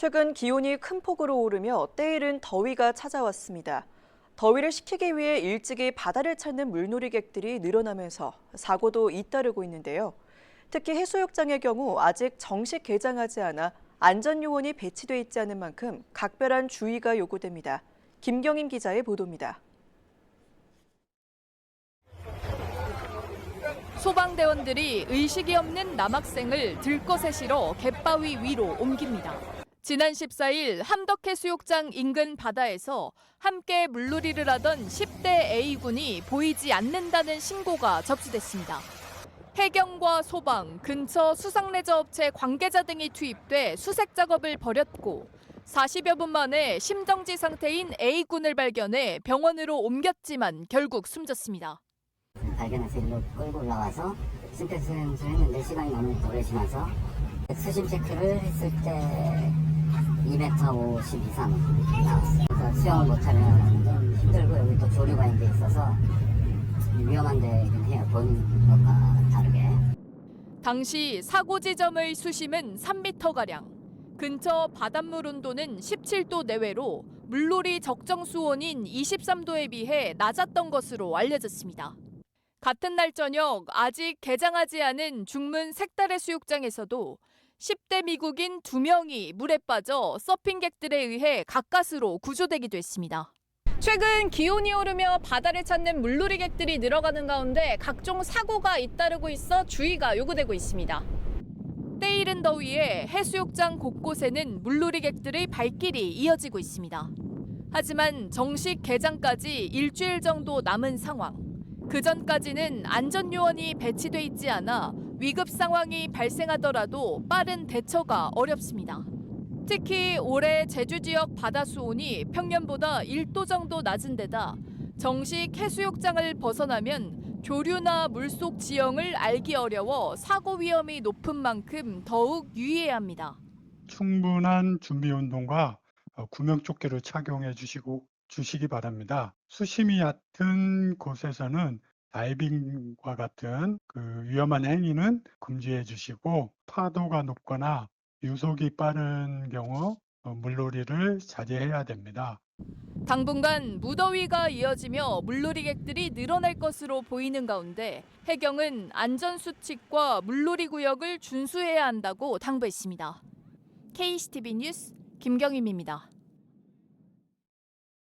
최근 기온이 큰 폭으로 오르며 때이른 더위가 찾아왔습니다. 더위를 식히기 위해 일찍이 바다를 찾는 물놀이객들이 늘어나면서 사고도 잇따르고 있는데요. 특히 해수욕장의 경우 아직 정식 개장하지 않아 안전 요원이 배치돼 있지 않은 만큼 각별한 주의가 요구됩니다. 김경임 기자의 보도입니다. 소방대원들이 의식이 없는 남학생을 들것에 실어 갯바위 위로 옮깁니다. 지난 14일 함덕해수욕장 인근 바다에서 함께 물놀이를 하던 10대 A군이 보이지 않는다는 신고가 접수됐습니다. 해경과 소방, 근처 수상레저 업체 관계자 등이 투입돼 수색 작업을 벌였고 40여 분 만에 심정지 상태인 A군을 발견해 병원으로 옮겼지만 결국 숨졌습니다. 발견해서 일로 끌고 올라와서 심폐소생술 했는데 시간이 너무 오래 지나서 수심 체크를 했을 때 2m 50 이상 나왔어요. 그래서 수영을 못하면 좀 힘들고 여기 또 조류가 이제 있어서 위험한 데긴 해요. 본 것과 다르게. 당시 사고 지점의 수심은 3m가량. 근처 바닷물 온도는 17도 내외로 물놀이 적정 수온인 23도에 비해 낮았던 것으로 알려졌습니다. 같은 날 저녁 아직 개장하지 않은 중문 색달의 수욕장에서도 10대 미국인 2명이 물에 빠져 서핑객들에 의해 가까스로 구조되기도 했습니다. 최근 기온이 오르며 바다를 찾는 물놀이객들이 늘어가는 가운데 각종 사고가 잇따르고 있어 주의가 요구되고 있습니다. 때이른 더위에 해수욕장 곳곳에는 물놀이객들의 발길이 이어지고 있습니다. 하지만 정식 개장까지 일주일 정도 남은 상황. 그 전까지는 안전요원이 배치돼 있지 않아 위급 상황이 발생하더라도 빠른 대처가 어렵습니다. 특히 올해 제주 지역 바다 수온이 평년보다 1도 정도 낮은 데다 정식 해수욕장을 벗어나면 조류나 물속 지형을 알기 어려워 사고 위험이 높은 만큼 더욱 유의해야 합니다. 충분한 준비 운동과 어, 구명 조끼를 착용해 주시고 주시기 바랍니다. 수심이 얕은 곳에서는 다이빙과 같은 그 위험한 행위는 금지해 주시고 파도가 높거나 유속이 빠른 경우 어, 물놀이를 자제해야 됩니다. 당분간 무더위가 이어지며 물놀이객들이 늘어날 것으로 보이는 가운데 해경은 안전수칙과 물놀이 구역을 준수해야 한다고 당부했습니다. KCTV 뉴스 김경임입니다.